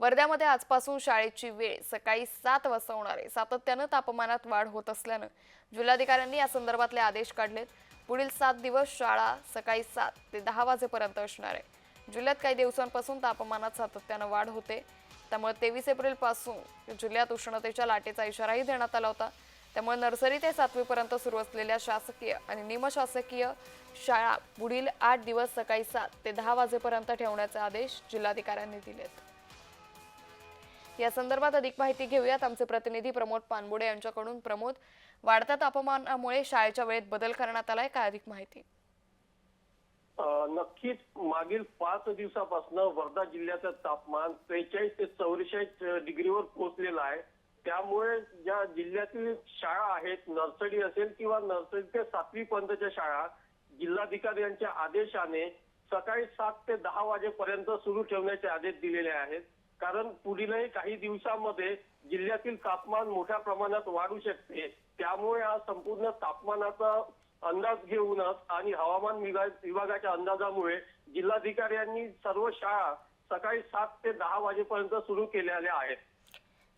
वर्ध्यामध्ये आजपासून शाळेची वेळ सकाळी सात वाजता होणार आहे. सातत्यानं तापमानात वाढ होत असल्यानं जिल्हाधिकाऱ्यांनी या संदर्भातले आदेश काढलेत. पुढील सात दिवस शाळा सकाळी सात ते दहा वाजेपर्यंत असणार आहे. जिल्ह्यात काही दिवसांपासून तापमानात सातत्यानं वाढ होते. त्यामुळे तेवीस एप्रिलपासून जिल्ह्यात उष्णतेच्या लाटेचा इशाराही देण्यात आला होता. त्यामुळे नर्सरी ते सातवीपर्यंत सुरू असलेल्या शासकीय आणि निमशासकीय शाळा पुढील आठ दिवस सकाळी सात ते दहा वाजेपर्यंत ठेवण्याचे आदेश जिल्हाधिकाऱ्यांनी दिलेत. या संदर्भात अधिक माहिती घेऊयात. आमचे प्रतिनिधी प्रमोद पानबुडे यांच्याकडून. प्रमोद वाढत्या तापमानामुळे शाळेच्या वेळेत बदल करण्यात आलाय काय अधिक माहिती? नक्कीच मागील पाच दिवसापासून वर्धा जिल्ह्याचं तापमान त्रेचाळीस ते चौवेचाळीस डिग्रीवर पोहोचलेलं आहे. त्यामुळे ज्या जिल्ह्यातील शाळा आहेत नर्सरी असेल किंवा नर्सरी ते सातवी पर्यंतच्या शाळा जिल्हाधिकारी यांच्या आदेशाने सकाळी सात ते दहा वाजेपर्यंत सुरू ठेवण्याचे आदेश दिलेले आहेत. कारण पुढीलही काही दिवसामध्ये जिल्ह्यातील तापमान मोठ्या प्रमाणात वाढू शकते. त्यामुळे आज संपूर्ण तापमानाचा अंदाज घेऊनच आणि हवामान विभागाच्या अंदाजामुळे जिल्हाधिकाऱ्यांनी सर्व शाळा सकाळी सात ते दहा वाजेपर्यंत सुरू केलेल्या आहेत.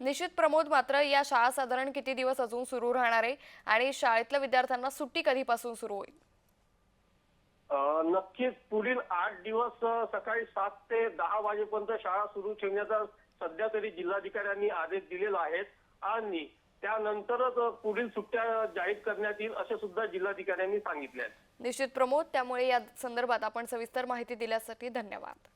निश्चित प्रमोद मात्र या शाळा साधारण किती दिवस अजून सुरू राहणार आहे? आणि शाळेतल्या विद्यार्थ्यांना सुट्टी कधीपासून सुरू होईल? नक्कीच पुढील आठ दिवस सकाळी सात ते दहा वाजेपर्यंत शाळा सुरू ठेवण्याचा सध्या तरी जिल्हाधिकाऱ्यांनी आदेश दिलेला आहे. आणि त्यानंतरच पुढील सुट्ट्या जाहीर करण्यात येईल असे सुद्धा जिल्हाधिकाऱ्यांनी सांगितले निश्चित प्रमोद त्यामुळे या संदर्भात आपण सविस्तर माहिती दिल्यासाठी धन्यवाद.